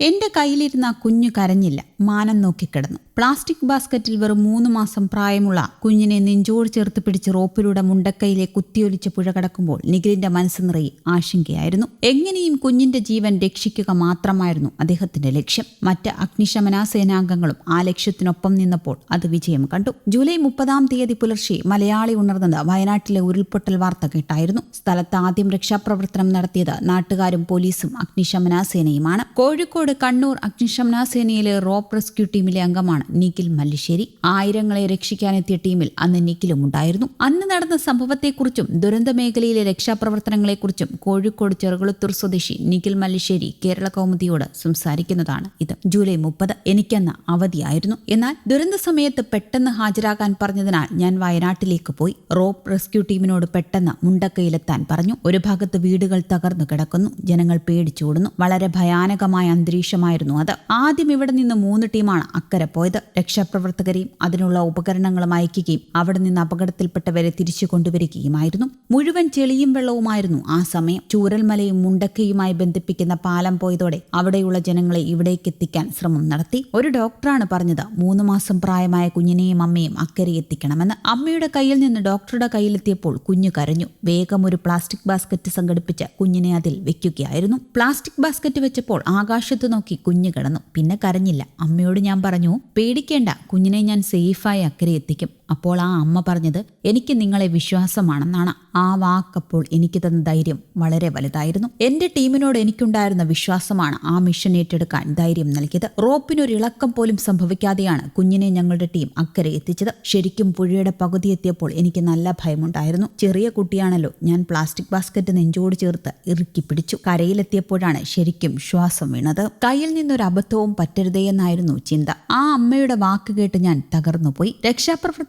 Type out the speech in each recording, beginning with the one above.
എന്റെ കയ്യിലിരുന്ന കുഞ്ഞു കരഞ്ഞില്ല. മാനം നോക്കിക്കിടന്നു. പ്ലാസ്റ്റിക് ബാസ്ക്കറ്റിൽ വെറും മൂന്ന് മാസം പ്രായമുള്ള കുഞ്ഞിനെ നെഞ്ചോട് ചേർത്ത് പിടിച്ച് റോപ്പിലൂടെ മുണ്ടക്കൈയിലെ കുത്തിയൊലിച്ച് പുഴ കടക്കുമ്പോൾ നിഖിലിന്റെ മനസ്സ് നിറയെ ആശങ്കയായിരുന്നു. എങ്ങനെയും കുഞ്ഞിന്റെ ജീവൻ രക്ഷിക്കുക മാത്രമായിരുന്നു അദ്ദേഹത്തിന്റെ ലക്ഷ്യം. മറ്റ് അഗ്നിശമന സേനാംഗങ്ങളും ആ ലക്ഷ്യത്തിനൊപ്പം നിന്നപ്പോൾ അത് വിജയം കണ്ടു. ജൂലൈ മുപ്പതാം തീയതി പുലർച്ചെ മലയാളി ഉണർന്നത് വയനാട്ടിലെ ഉരുൾപൊട്ടൽ വാർത്ത കേട്ടായിരുന്നു. സ്ഥലത്ത് ആദ്യം രക്ഷാപ്രവർത്തനം നടത്തിയത് നാട്ടുകാരും പോലീസും അഗ്നിശമന സേനയുമാണ്. കോഴിക്കോട് കണ്ണൂർ അഗ്നിശമന സേനയിലെ റോപ്പ് റെസ്ക്യൂ ടീമിലെ അംഗമാണ് നിഖിൽ മല്ലിശ്ശേരി ആയിരങ്ങളെ രക്ഷിക്കാനെത്തിയ ടീമിൽ അന്ന് നിഖിലും ഉണ്ടായിരുന്നു. അന്ന് നടന്ന സംഭവത്തെക്കുറിച്ചും ദുരന്ത മേഖലയിലെ രക്ഷാപ്രവർത്തനങ്ങളെക്കുറിച്ചും കോഴിക്കോട് ചെറുകുളത്തൂർ സ്വദേശി നിഖിൽ മല്ലിശ്ശേരി കേരള കൗമുദിയോട് സംസാരിക്കുന്നതാണ് ഇത്. ജൂലൈ മുപ്പത് എനിക്കന്ന് അവധിയായിരുന്നു. എന്നാൽ ദുരന്ത സമയത്ത് പെട്ടെന്ന് ഹാജരാകാൻ പറഞ്ഞതിനാൽ ഞാൻ വയനാട്ടിലേക്ക് പോയി. റോപ്പ് റെസ്ക്യൂ ടീമിനോട് പെട്ടെന്ന് മുണ്ടക്കയിലെത്താൻ പറഞ്ഞു. ഒരു ഭാഗത്ത് വീടുകൾ തകർന്നു കിടക്കുന്നു. ജനങ്ങൾ പേടിച്ചോടുന്നു വളരെ ഭയാനകമായ അന്തരീക്ഷമായിരുന്നു അത്. ആദ്യം ഇവിടെ നിന്ന് മൂന്ന് ടീമാണ് അക്കരെ പോയത്. രക്ഷാപ്രവർത്തകരെയും അതിനുള്ള ഉപകരണങ്ങളും അയക്കുകയും അവിടെ നിന്ന് അപകടത്തിൽപ്പെട്ടവരെ തിരിച്ചു കൊണ്ടുവരികയുമായിരുന്നു. മുഴുവൻ ചെളിയും വെള്ളവുമായിരുന്നു ആ സമയം. ചൂരൽമലയും മുണ്ടക്കയുമായി ബന്ധിപ്പിക്കുന്ന പാലം പോയതോടെ അവിടെയുള്ള ജനങ്ങളെ ഇവിടേക്ക് എത്തിക്കാൻ ശ്രമം നടത്തി. ഒരു ഡോക്ടറാണ് പറഞ്ഞത് മൂന്ന് മാസം പ്രായമായ കുഞ്ഞിനെയും അമ്മയും അക്കരെ എത്തിക്കണമെന്ന്. അമ്മയുടെ കയ്യിൽ നിന്ന് ഡോക്ടറുടെ കയ്യിലെത്തിയപ്പോൾ കുഞ്ഞു കരഞ്ഞു. വേഗം ഒരു പ്ലാസ്റ്റിക് ബാസ്ക്കറ്റ് സംഘടിപ്പിച്ച് കുഞ്ഞിനെ അതിൽ വെക്കുകയായിരുന്നു. പ്ലാസ്റ്റിക് ബാസ്ക്കറ്റ് വെച്ചപ്പോൾ ആകാശത്ത് നോക്കി കുഞ്ഞു കിടന്നു. പിന്നെ കരഞ്ഞില്ല. അമ്മയോട് ഞാൻ പറഞ്ഞു പേടിക്കേണ്ട. കുഞ്ഞിനെ ഞാൻ സേഫായി അക്കരെ എത്തിക്കും. അപ്പോൾ ആ അമ്മ പറഞ്ഞത് എനിക്ക് നിങ്ങളെ വിശ്വാസമാണെന്നാണ്. ആ വാക്കപ്പോൾ എനിക്ക് തന്ന ധൈര്യം വളരെ വലുതായിരുന്നു. എന്റെ ടീമിനോട് എനിക്കുണ്ടായിരുന്ന വിശ്വാസമാണ് ആ മിഷൻ ഏറ്റെടുക്കാൻ ധൈര്യം നൽകിയത്. റോപ്പിനൊരു ഇളക്കം പോലും സംഭവിക്കാതെയാണ് കുഞ്ഞിനെ ഞങ്ങളുടെ ടീം അക്കരെ എത്തിച്ചത്. ശരിക്കും പുഴയുടെ പകുതി എത്തിയപ്പോൾ എനിക്ക് നല്ല ഭയമുണ്ടായിരുന്നു. ചെറിയ കുട്ടിയാണല്ലോ. ഞാൻ പ്ലാസ്റ്റിക് ബാസ്ക്കറ്റ് നെഞ്ചോട് ചേർത്ത് ഇറുക്കി പിടിച്ചു. കരയിലെത്തിയപ്പോഴാണ് ശരിക്കും ശ്വാസം വീണത്. കയ്യിൽ നിന്നൊരു അബദ്ധവും പറ്റരുതേ എന്നായിരുന്നു ചിന്ത. ആ അമ്മയുടെ വാക്ക് കേട്ട് ഞാൻ തകർന്നുപോയി.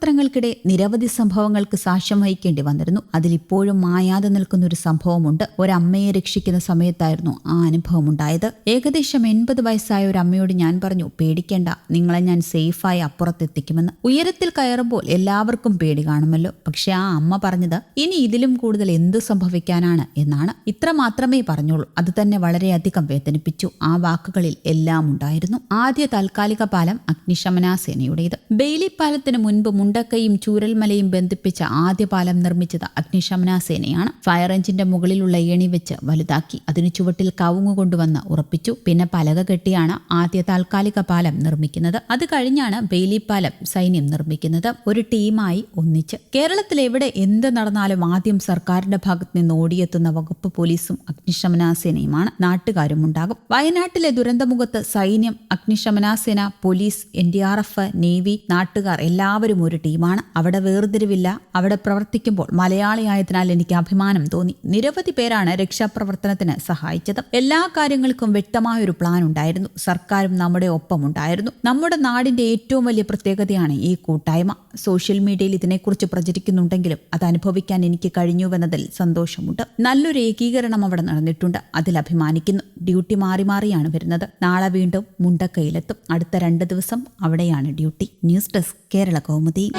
രക്ഷാപ്രവർത്തനങ്ങൾക്കിടെ നിരവധി സംഭവങ്ങൾക്ക് സാക്ഷ്യം വഹിക്കേണ്ടി വന്നിരുന്നു. അതിലിപ്പോഴും മായാതെ നിൽക്കുന്ന ഒരു സംഭവമുണ്ട്. ഒരമ്മയെ രക്ഷിക്കുന്ന സമയത്തായിരുന്നു ആ അനുഭവം ഉണ്ടായത് ഏകദേശം എൺപത് വയസ്സായ ഒരു അമ്മയോട് ഞാൻ പറഞ്ഞു പേടിക്കേണ്ട നിങ്ങളെ ഞാൻ സേഫായി അപ്പുറത്തെത്തിക്കുമെന്ന്. ഉയരത്തിൽ കയറുമ്പോൾ എല്ലാവർക്കും പേടി കാണുമല്ലോ. പക്ഷെ ആ അമ്മ പറഞ്ഞത് ഇനി ഇതിലും കൂടുതൽ എന്ത് സംഭവിക്കാനാണ്? എന്നാണ്. ഇത്ര മാത്രമേ പറഞ്ഞോളൂ അത് തന്നെ വളരെയധികം വേദനിപ്പിച്ചു. ആ വാക്കുകളിൽ എല്ലാം ഉണ്ടായിരുന്നു ആദ്യ താൽക്കാലിക പാലം അഗ്നിശമന സേനയുടേത് ബെയിലി പാലത്തിന് മുൻപ് മുണ്ടക്കയും ചൂരൽമലയും ബന്ധിപ്പിച്ച ആദ്യ പാലം നിർമ്മിച്ചത് അഗ്നിശമന സേനയാണ്. ഫയർ എഞ്ചിന്റെ മുകളിലുള്ള ഏണി വെച്ച് വലുതാക്കി അതിനു ചുവട്ടിൽ കവുങ്ങു കൊണ്ടുവന്ന് ഉറപ്പിച്ചു. പിന്നെ പലക കെട്ടിയാണ് ആദ്യ താൽക്കാലിക പാലം നിർമ്മിക്കുന്നത്. അത് കഴിഞ്ഞാണ് ബെയിലി പാലം സൈന്യം നിർമ്മിക്കുന്നത്. ഒരു ടീമായി ഒന്നിച്ച്. കേരളത്തിൽ എവിടെ എന്ത് നടന്നാലും ആദ്യം സർക്കാരിന്റെ ഭാഗത്ത് നിന്ന് ഓടിയെത്തുന്ന വകുപ്പ് പോലീസും അഗ്നിശമന സേനയുമാണ്. നാട്ടുകാരും ഉണ്ടാകും. വയനാട്ടിലെ ദുരന്തമുഖത്ത് സൈന്യം അഗ്നിശമന സേന police N D R F navy നാട്ടുകാർ എല്ലാവരും ഒരു ടീമാണ്. അവിടെ വേർതിരിവില്ല. അവിടെ പ്രവർത്തിക്കുമ്പോൾ മലയാളിയായതിനാൽ എനിക്ക് അഭിമാനം തോന്നി. നിരവധി പേരാണ് രക്ഷാപ്രവർത്തനത്തിന് സഹായിച്ചത്. എല്ലാ കാര്യങ്ങൾക്കും വ്യക്തമായ ഒരു പ്ലാൻ ഉണ്ടായിരുന്നു. സർക്കാരും നമ്മുടെ ഒപ്പം ഉണ്ടായിരുന്നു നമ്മുടെ നാടിന്റെ ഏറ്റവും വലിയ പ്രത്യേകതയാണ് ഈ കൂട്ടായ്മ. സോഷ്യൽ മീഡിയയിൽ ഇതിനെക്കുറിച്ച് പ്രചരിക്കുന്നുണ്ടെങ്കിലും അത് അനുഭവിക്കാൻ എനിക്ക് കഴിഞ്ഞുവെന്നതിൽ സന്തോഷമുണ്ട്. നല്ലൊരു ഏകീകരണം അവിടെ നടന്നിട്ടുണ്ട്. അതിൽ അഭിമാനിക്കുന്നു. ഡ്യൂട്ടി മാറി മാറിയാണ് വരുന്നത്. നാളെ വീണ്ടും മുണ്ടക്കയിലെത്തും. അടുത്ത രണ്ട് ദിവസം അവിടെയാണ് duty. News desk Kerala Kaumudi.